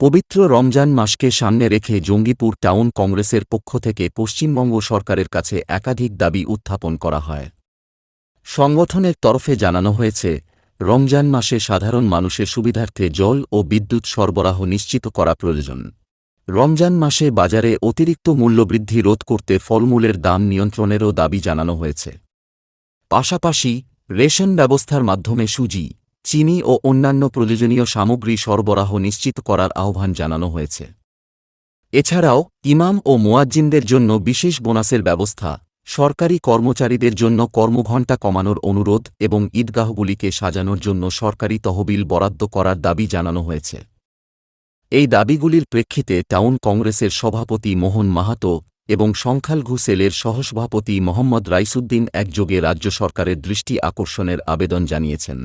পবিত্র রমজান মাসকে সামনে রেখে জঙ্গিপুর টাউন কংগ্রেসের পক্ষ থেকে পশ্চিমবঙ্গ সরকারের কাছে একাধিক দাবি উত্থাপন করা হয়। সংগঠনের তরফে জানানো হয়েছে, রমজান মাসে সাধারণ মানুষের সুবিধার্থে জল ও বিদ্যুৎ সরবরাহ নিশ্চিত করা প্রয়োজন। রমজান মাসে বাজারে অতিরিক্ত মূল্যবৃদ্ধি রোধ করতে ফলমূলের দাম নিয়ন্ত্রণেরও দাবি জানানো হয়েছে। পাশাপাশি রেশন ব্যবস্থার মাধ্যমে সুজি চিনি ও অন্যান্য প্রয়োজনীয় সামগ্রী সরবরাহ নিশ্চিত করার আহ্বান জানানো হয়েছে। এছাড়াও, ইমাম ও মোয়াজ্জিনদের জন্য বিশেষ বোনাসের ব্যবস্থা, সরকারি কর্মচারীদের জন্য কর্মঘণ্টা কমানোর অনুরোধ এবং ঈদগাহগুলিকে সাজানোর জন্য সরকারি তহবিল বরাদ্দ করার দাবি জানানো হয়েছে। এই দাবিগুলির প্রেক্ষিতে টাউন কংগ্রেসের সভাপতি মোহন মাহাতো এবং সংখ্যালঘু সেলের সহসভাপতি মোহাম্মদ রাইসুদ্দিন একযোগে রাজ্য সরকারের দৃষ্টি আকর্ষণের আবেদন জানিয়েছেন।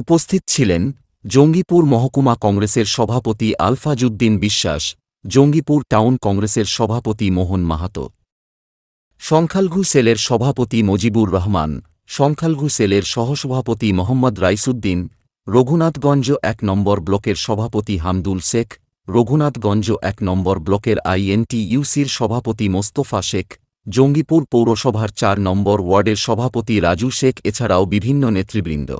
উপস্থিত ছিলেন জঙ্গিপুর মহকুমা কংগ্রেসের সভাপতি আলফাজুদ্দিন বিশ্বাস, জঙ্গিপুর টাউন কংগ্রেসের সভাপতি মোহন মাহাতো। সংখ্যালঘু সেলের সভাপতি মজিবুর রহমান, সংখ্যালঘু সেলের সহসভাপতি মোহাম্মদ রাইসুদ্দিন, রঘুনাথগঞ্জ এক নম্বর ব্লকের সভাপতি হামদুল শেখ, রঘুনাথগঞ্জ এক নম্বর ব্লকের আইএনটি ইউসির সভাপতি মোস্তফা শেখ, জঙ্গিপুর পৌরসভার চার নম্বর ওয়ার্ডের সভাপতি রাজু শেখ, এছাড়াও বিভিন্ন নেতৃবৃন্দ।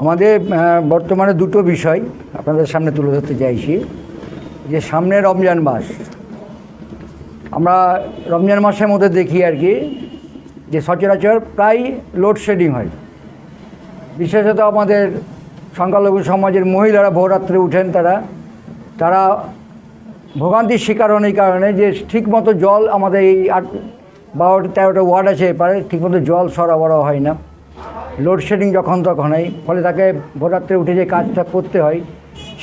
আমাদের বর্তমানে দুটো বিষয় আপনাদের সামনে তুলে ধরতে চাইছি। যে সামনে রমজান মাস। আমরা রমজান মাসের মধ্যে দেখি আর কি, যে সচরাচর প্রায় লোডশেডিং হয়। বিশেষত আমাদের সংখ্যালঘু সমাজের মহিলারা ভোররাত্রে উঠেন তারা। তারা ভোগান্তির শিকার হন এই কারণে যে ঠিকমতো জল আমাদের এই আট, বারোটা, তেরোটা ওয়ার্ড আছে, এপারে ঠিকমতো জল সরবরাহ হয় না। লোডশেডিং যখন তখন হয়, ফলে তাকে ভোররাত্রে উঠে যে কাজটা করতে হয়,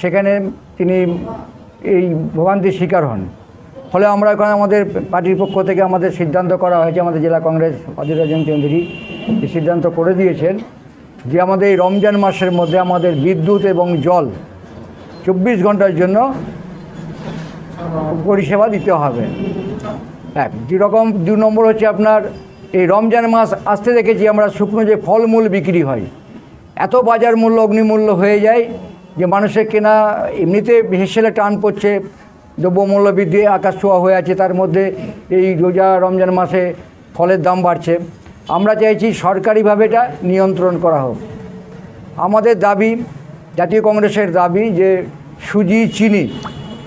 সেখানে তিনি এই ভোগান্তির শিকার হন। ফলে আমরা এখন আমাদের পার্টির পক্ষ থেকে আমাদের সিদ্ধান্ত করা হয়েছে, আমাদের জেলা কংগ্রেস অধীর রঞ্জন চৌধুরী সিদ্ধান্ত করে দিয়েছেন যে আমাদের এই রমজান মাসের মধ্যে আমাদের বিদ্যুৎ এবং জল চব্বিশ ঘণ্টার জন্য পরিষেবা দিতে হবে। এক যেরকম দু নম্বর হচ্ছে আপনার এই রমজান মাস আসতে দেখেছি আমরা শুকনো যে ফলমূল বিক্রি হয়। এত বাজার মূল্য, অগ্নিমূল্য হয়ে যায় যে মানুষের কেনা এমনিতে হেসেলে টান পড়ছে। দ্রব্যমূল্য বৃদ্ধি, আকাশ ছোঁয়া হয়ে আছে, তার মধ্যে এই রোজা রমজান মাসে ফলের দাম বাড়ছে। আমরা চাইছি সরকারিভাবে এটা নিয়ন্ত্রণ করা হোক। আমাদের দাবি, জাতীয় কংগ্রেসের দাবি যে সুজি, চিনি,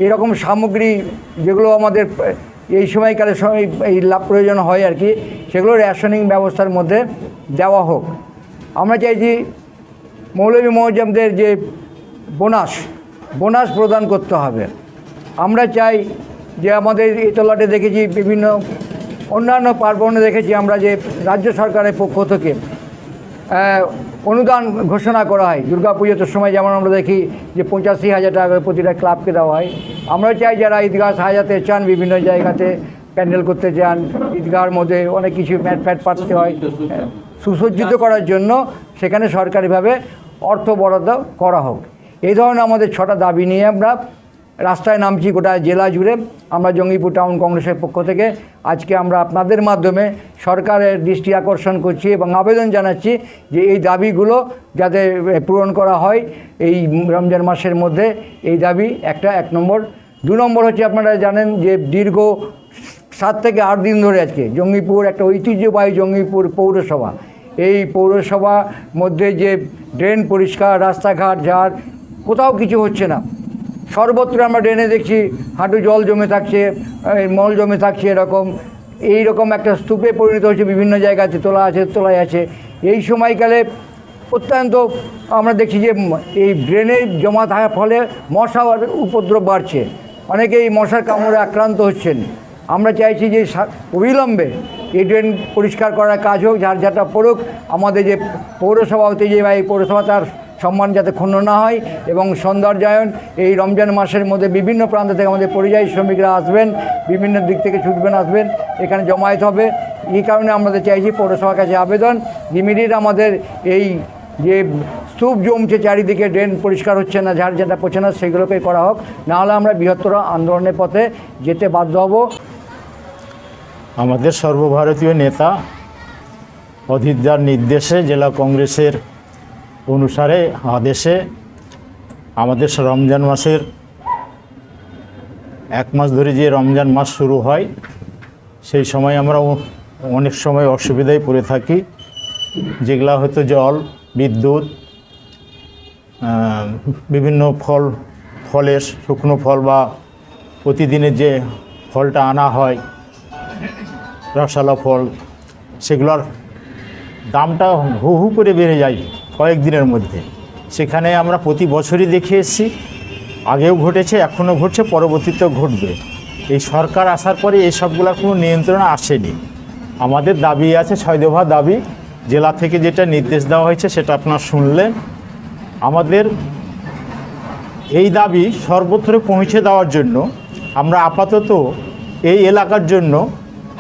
এরকম সামগ্রী যেগুলো আমাদের এই সময়কালে সময় এই লাভ প্রয়োজন হয় আর কি, সেগুলো রেশনিং ব্যবস্থার মধ্যে দেওয়া হোক। আমরা চাইছি মৌলভী মহজামদের যে বোনাস বোনাস প্রদান করতে হবে। আমরা চাই যে আমাদের এই তলাটে দেখেছি বিভিন্ন অন্যান্য পার্বণে দেখেছি আমরা যে রাজ্য সরকারের পক্ষ থেকে অনুদান ঘোষণা করা হয়। দুর্গা পুজোর সময় যেমন আমরা দেখি যে পঁচাশি হাজার টাকা করে প্রতিটা ক্লাবকে দেওয়া হয়। আমরা চাই যারা ঈদগাহ সাজাতে চান, বিভিন্ন জায়গাতে প্যান্ডেল করতে চান, ঈদগাহর মধ্যে অনেক কিছু ম্যাট ফ্যাট পাততে হয়। সুসজ্জিত করার জন্য সেখানে সরকারিভাবে অর্থ বরাদ্দ করা হোক। এই ধরনের আমাদের ছটা দাবি নিয়ে আমরা রাস্তায় নামছি গোটা জেলা জুড়ে। আমরা জঙ্গিপুর টাউন কংগ্রেসের পক্ষ থেকে আজকে আমরা আপনাদের মাধ্যমে সরকারের দৃষ্টি আকর্ষণ করছি এবং আবেদন জানাচ্ছি যে এই দাবিগুলো যাতে পূরণ করা হয় এই রমজান মাসের মধ্যে। এই দাবি একটা, এক নম্বর। দু নম্বর হচ্ছে আপনারা জানেন যে দীর্ঘ সাত থেকে আট দিন ধরে আজকে জঙ্গিপুর একটা ঐতিহ্যবাহী জঙ্গিপুর পৌরসভা। এই পৌরসভা মধ্যে যে ড্রেন পরিষ্কার, রাস্তাঘাট, ঝাড়, কোথাও কিছু হচ্ছে না। সর্বত্র আমরা ড্রেনে দেখছি, হাঁটু জল জমে থাকছে মল জমে থাকছে এরকম। এই রকম একটা স্তূপে পরিণত হচ্ছে বিভিন্ন জায়গাতে তোলা আছে, তোলাই আছে। এই সময়কালে অত্যন্ত আমরা দেখছি যে এই ড্রেনে জমা থাকার ফলে মশা উপদ্রব বাড়ছে। অনেকে এই মশার কামড়ে আক্রান্ত হচ্ছেন। আমরা চাইছি যে অবিলম্বে এই ড্রেন পরিষ্কার করার কাজ হোক, যার যাটা পড়ুক। আমাদের যে পৌরসভা হতে যে বা এই পৌরসভা, তার সম্মান যাতে ক্ষুণ্ণ না হয় এবং সৌন্দর্যায়ন এই রমজান মাসের মধ্যে বিভিন্ন প্রান্ত থেকে আমাদের পরিযায়ী শ্রমিকরা আসবেন, বিভিন্ন দিক থেকে ছুটবেন, আসবেন, এখানে জমায়েত হবে। এই কারণে আমাদের চাইছি পৌরসভার কাছে আবেদন। ইমিডিয়েট আমাদের এই যে স্তূপ জমছে চারিদিকে, ড্রেন পরিষ্কার হচ্ছে না, ঝাড় যেটা পড়ছে না, সেগুলোকে করা হোক। নাহলে আমরা বৃহত্তর আন্দোলনের পথে যেতে বাধ্য হব। আমাদের সর্বভারতীয় নেতা অধীরদার নির্দেশে জেলা কংগ্রেসের অনুসারে আদেশে আমাদের রমজান মাসের এক মাস ধরে যে রমজান মাস শুরু হয়, সেই সময় আমরা অনেক সময় অসুবিধায় পড়ে থাকি। যেগুলা হয়তো জল, বিদ্যুৎ বিভিন্ন ফল, ফলের শুকনো ফল বা প্রতিদিনের যে ফলটা আনা হয়, রসালো ফল, সেগুলোর দামটা হু হু করে বেড়ে যায়। কয়েকদিনের মধ্যে। সেখানে আমরা প্রতি বছরই দেখে এসেছি। আগেও ঘটেছে, এখনও ঘটছে, পরবর্তীতেও ঘটবে। এই সরকার আসার পরে এই কোনো নিয়ন্ত্রণ আসেনি। আমাদের দাবি আছে ছয় দফা দাবি, জেলা থেকে যেটা নির্দেশ দেওয়া হয়েছে সেটা আপনার শুনলেন। আমাদের এই দাবি সর্বত্র পৌঁছে দেওয়ার জন্য আমরা আপাতত এই এলাকার জন্য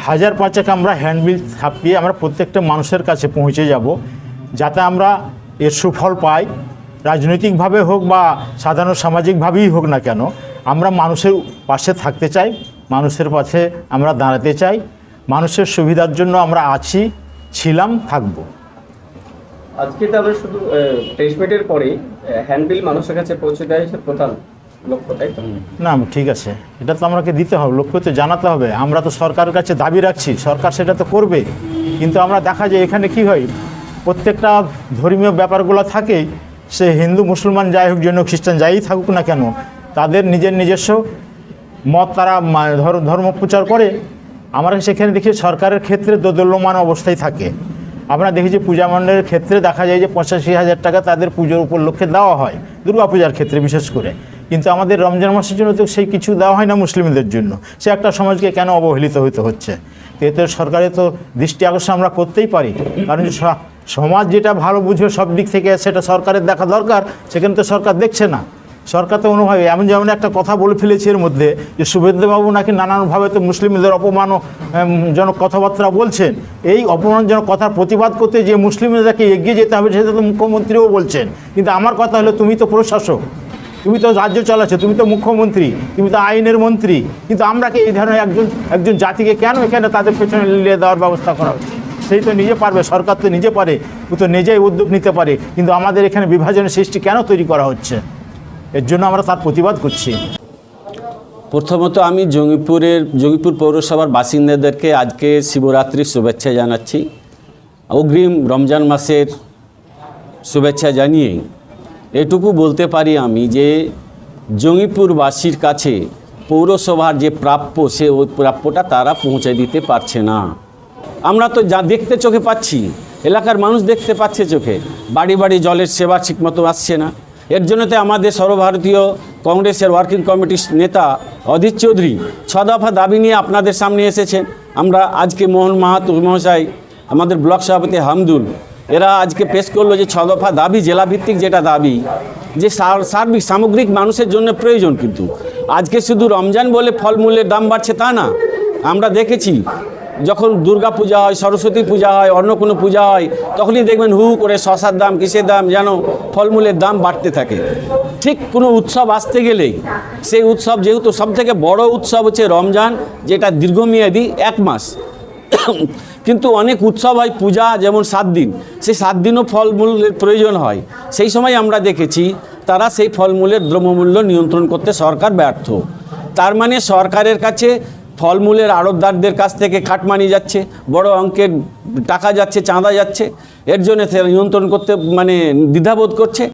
হাজার পাঁচেক আমরা হ্যান্ডবিল ছাপিয়ে আমরা প্রত্যেকটা মানুষের কাছে পৌঁছে যাব, যাতে আমরা এর সুফল পাই। রাজনৈতিকভাবে হোক বা সাধারণ সামাজিকভাবেই হোক না কেন আমরা মানুষের পাশে থাকতে চাই মানুষের পাশে আমরা দাঁড়াতে চাই মানুষের সুবিধার জন্য আমরা আছি ছিলাম থাকব। আজকে তাহলে শুধু ট্রিটমেন্টের পরেই হ্যান্ডবিল মানুষের কাছে পৌঁছে হচ্ছে প্রধান লক্ষ্য তাই তো? না ঠিক আছে। এটা তো আমাকে দিতে হবে লক্ষ্য তো জানাতে হবে। আমরা তো সরকারের কাছে দাবি রাখছি সরকার সেটা তো করবে। কিন্তু আমরা দেখা যায় এখানে কি হয় প্রত্যেকটা ধর্মীয় ব্যাপারগুলো থাকে, সে হিন্দু, মুসলমান, যাই হোক জন্য খ্রিস্টান যাই থাকুক না কেন, তাদের নিজের নিজস্ব মত তারা ধর- ধর্ম প্রচার করে। আমরা সেখানে দেখি সরকারের ক্ষেত্রে দোদল্যমান অবস্থায় থাকে। আমরা দেখি যে পূজা মণ্ডলের ক্ষেত্রে দেখা যায় যে পঁচাশি হাজার টাকা তাদের পুজোর উপলক্ষে দেওয়া হয়, দুর্গা পূজার ক্ষেত্রে বিশেষ করে। কিন্তু আমাদের রমজান মাসের জন্য তো সেই কিছু দেওয়া হয় না মুসলিমদের জন্য। সে একটা সমাজকে কেন অবহেলিত হইতে হচ্ছে? তো এতে সরকারের তো দৃষ্টি আকর্ষণ আমরা করতেই পারি। কারণ সমাজ যেটা ভালো বুঝবে সব দিক থেকে সেটা সরকারের দেখা দরকার সেখানে তো সরকার দেখছে না। সরকার তো অনুভবে, এমন যেমন একটা কথা বলে ফেলেছে এর মধ্যে যে শুভেন্দুবাবু নাকি নানানভাবে তো মুসলিমদের অপমান জনক কথাবার্তা বলছেন। এই অপমানজনক কথার প্রতিবাদ করতে যে মুসলিমদেরকে এগিয়ে যেতে হবে সেটা তো মুখ্যমন্ত্রীও বলছেন। কিন্তু আমার কথা হলো তুমি তো প্রশাসক, তুমি তো রাজ্য চালাচ্ছ, তুমি তো মুখ্যমন্ত্রী, তুমি তো আইনের মন্ত্রী। কিন্তু আমরা কি এই ধরনের একজন একজন জাতিকে কেন এখানে তাদের পেছনে লিয়ে দেওয়ার ব্যবস্থা করা হচ্ছে? সেই তো নিজে পারবে, সরকার তো নিজে পারে, ও তো নিজেই উদ্যোগ নিতে পারে। কিন্তু আমাদের এখানে বিভাজনের সৃষ্টি কেন তৈরি করা হচ্ছে? এর জন্য আমরা তার প্রতিবাদ করছি। প্রথমত আমি জঙ্গিপুরের, জঙ্গিপুর পৌরসভার বাসিন্দাদেরকে আজকে শিবরাত্রির শুভেচ্ছা জানাচ্ছি। অগ্রিম রমজান মাসের শুভেচ্ছা জানিয়ে এটুকু বলতে পারি আমি যে জঙ্গিপুরবাসীর কাছে পৌরসভার যে প্রাপ্য সে ওই প্রাপ্যটা তারা পৌঁছে দিতে পারছে না। আমরা তো যা দেখতে চোখে পাচ্ছি, এলাকার মানুষ দেখতে পাচ্ছে চোখে। বাড়ি বাড়ি জলের সেবা ঠিকমতো আসছে না। এর জন্যতে আমাদের সর্বভারতীয় কংগ্রেসের ওয়ার্কিং কমিটির নেতা অধীর চৌধুরী ছ দফা দাবি নিয়ে আপনাদের সামনে এসেছেন আমরা আজকে মোহন মাহাতো মহাশয়, আমাদের ব্লক সভাপতি হামদুল, এরা আজকে পেশ করল যে ছ দফা দাবি, জেলাভিত্তিক যেটা দাবি, যে সার- সার্বিক, সামগ্রিক মানুষের জন্য প্রয়োজন কিন্তু। আজকে শুধু রমজান বলে ফলমূলের দাম বাড়ছে তা না। আমরা দেখেছি যখন দুর্গা পূজা হয়, সরস্বতী পূজা হয় অন্য কোনো পূজা হয়, তখনই দেখবেন হু করে শশার দাম, কিসের দাম, যেন ফলমূলের দাম বাড়তে থাকে। ঠিক কোনো উৎসব আসতে গেলেই সেই উৎসব যেহেতু সবথেকে বড় উৎসব হচ্ছে রমজান, যেটা দীর্ঘমেয়াদী এক মাস। কিন্তু অনেক উৎসব হয় পূজা, যেমন সাত দিন। সেই সাত দিনও ফলমূলের প্রয়োজন হয়। সেই সময় আমরা দেখেছি তারা সেই ফলমূলের দ্রব্যমূল্য নিয়ন্ত্রণ করতে সরকার ব্যর্থ। তার মানে সরকারের কাছে ফলমূলের আড়তদারদের কাছ থেকে কাটমানি যাচ্ছে, বড় অঙ্কের টাকা যাচ্ছে, চাঁদা যাচ্ছে, এর জন্য সে নিয়ন্ত্রণ করতে মানে দ্বিধাবোধ করছে।